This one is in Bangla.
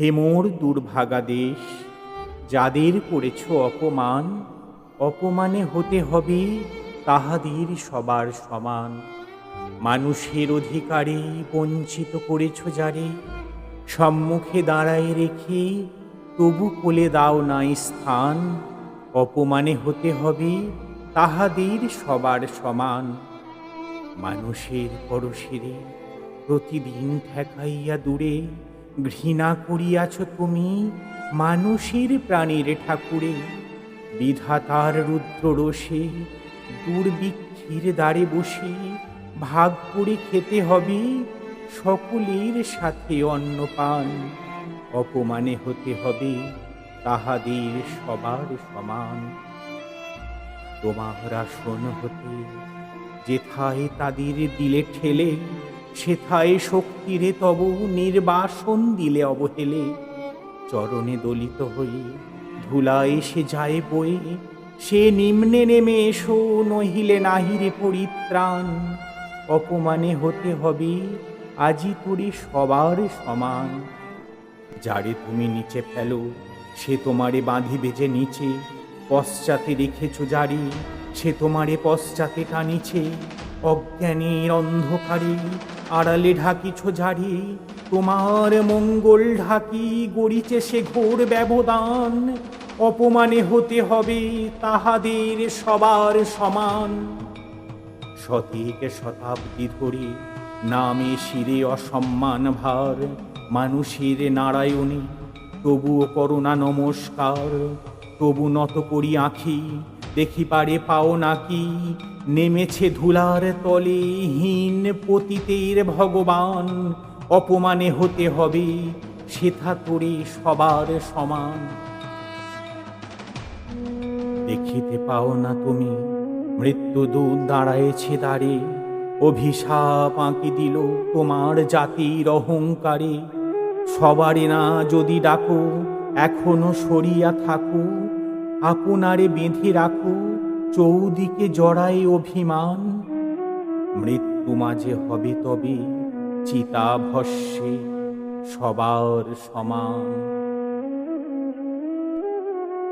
হে মোর দুর্ভাগা দেশ, যাদের করেছ অপমান, অপমানে হতে হবে তাহাদের সবার সমান। মানুষের অধিকারে বঞ্চিত করেছ যারে, সম্মুখে দাঁড়ায় রেখে তবু কোলে দাও নাই স্থান। অপমানে হতে হবে তাহাদের সবার সমান। মানুষের পরশিরে প্রতিদিন ঠেকাইয়া দূরে ঘৃণা করিয়াছ তুমি মানুষের প্রাণীর ঠাকুরে। বিধাতার রুদ্ররোষে দুর্বিক্ষের দ্বারে বসে ভাগ করে খেতে হবে সকলের সাথে অন্নপান। অপমানে হতে হবে তাহাদের সবার সমান। তোমার আসন হতে যেথায় তাদের দিলে ঠেলে সেথায় শক্তিরে তব নির্বাসন দিলে অবহেলে। চরণে দলিত হয়ে ধুলা এসে যায় বয়ে। সে নিম্নে নেমে এসো, নহিলে নাহিরে পরিত্রাণ। অপমানে হতে হবে, আজি তোরে সবার সমান। যারে তুমি নিচে ফেলো, সে তোমারে বাঁধি বেজে নিচে। পশ্চাতে রেখেছ জারি সে তোমারে পশ্চাতে টানিছে। অজ্ঞানের অন্ধকারে আড়ালে ঢাকিছ ঝাড়ি তোমার মঙ্গল ঢাকি গড়িছে সে ঘোর ব্যবধান। অপমানে হতে হবে তাহাদের সবার সমান। শতিক শতাব্দী ধরে নামে শিরে অসম্মান ভার। মানুষের নারায়ণী, তবুও করুণা নমস্কার। তবু নত করি আঁখি দেখি পারে পাও নাকি? নেমেছে ধুলার তলে হীন পতিতের ভগবান। অপমানে হতে হবে, সেথা তোরে সবার সমান। দেখিতে পাও না তুমি, মৃত্যুদূত দাঁড়ায়েছে দাঁড়ে অভিশাপ আঁকি দিল তোমার জাতির অহংকারে। সবারে না যদি ডাকো, এখনও সরিয়া থাকো। আপনারে বেঁধে রাখো চৌদিকে জড়ায় অভিমান। মৃত্যু মাঝে হবে তবে চিতাভস্যে সবার সমান।